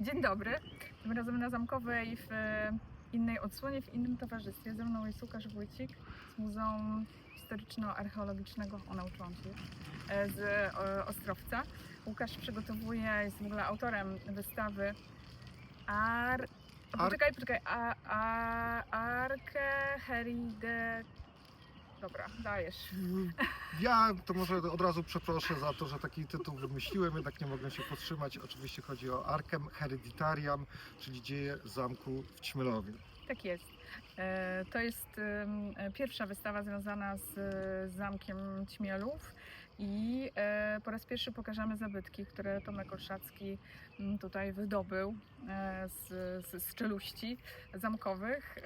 Dzień dobry. Tym razem na Zamkowej w e, innej odsłonie, w innym towarzystwie. Ze mną jest Łukasz Wójcik z Muzeum Historyczno-Archeologicznego, o nauczyłam się, e, z Ostrowca. Łukasz przygotowuje, jest w ogóle autorem wystawy Ar... Ar- Poczekaj, poczekaj. A, a, Arke Heride... Dobra, dajesz. Ja to może od razu przeproszę za to, że taki tytuł wymyśliłem, jednak nie mogłem się powstrzymać. Oczywiście chodzi o Arkem Hereditariam, czyli dzieje zamku w Ćmielowie. Tak jest. E, To jest pierwsza wystawa związana z Zamkiem Ćmielów i e, po raz pierwszy pokażemy zabytki, które Tomek Olszacki m, tutaj wydobył e, z, z, z czeluści zamkowych.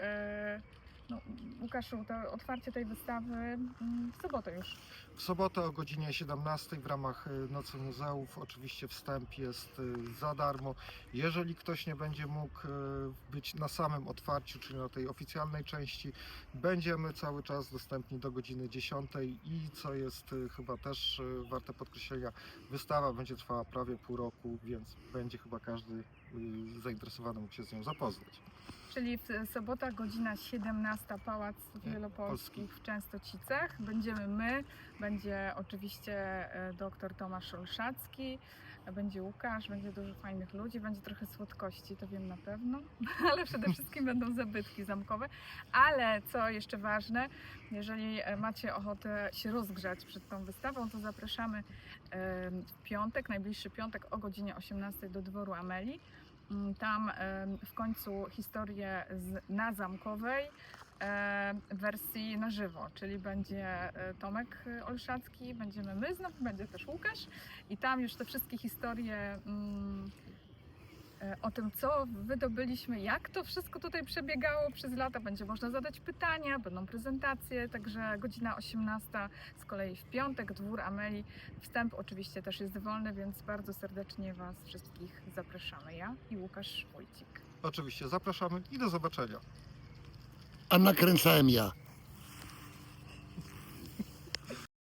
No, Łukaszu, to otwarcie tej wystawy m, w sobotę już. W sobotę o godzinie 17 w ramach y, Nocy Muzeów oczywiście wstęp jest y, za darmo. Jeżeli ktoś nie będzie mógł y, być na samym otwarciu, czyli na tej oficjalnej części, będziemy cały czas dostępni do godziny 10 i co jest chyba też warte podkreślenia, wystawa będzie trwała prawie pół roku, więc będzie chyba każdy zainteresowany mógł się z nią zapoznać. Czyli w sobota godzina 17 Pałac Wielopolski w Częstocicach. Będziemy my, będzie oczywiście e, dr Tomasz Olszacki, będzie Łukasz, będzie dużo fajnych ludzi, będzie trochę słodkości, to wiem na pewno, ale przede wszystkim będą zabytki zamkowe. Ale co jeszcze ważne, jeżeli e, macie ochotę się rozgrzać przed tą wystawą, to zapraszamy w piątek, najbliższy piątek o godzinie 18 do dworu Amelii. Tam w końcu historię z, na Zamkowej wersji na żywo, czyli będzie e, Tomek e, Olszacki, będziemy my, znowu będzie też Łukasz i tam już te wszystkie historie mm, o tym, co wydobyliśmy, jak to wszystko tutaj przebiegało przez lata, będzie można zadać pytania, będą prezentacje, także godzina 18 z kolei w piątek, dwór Ameli. Wstęp oczywiście też jest wolny, więc bardzo serdecznie Was wszystkich zapraszamy. Ja i Łukasz Wójcik. Oczywiście zapraszamy i do zobaczenia. A nakręcałem ja.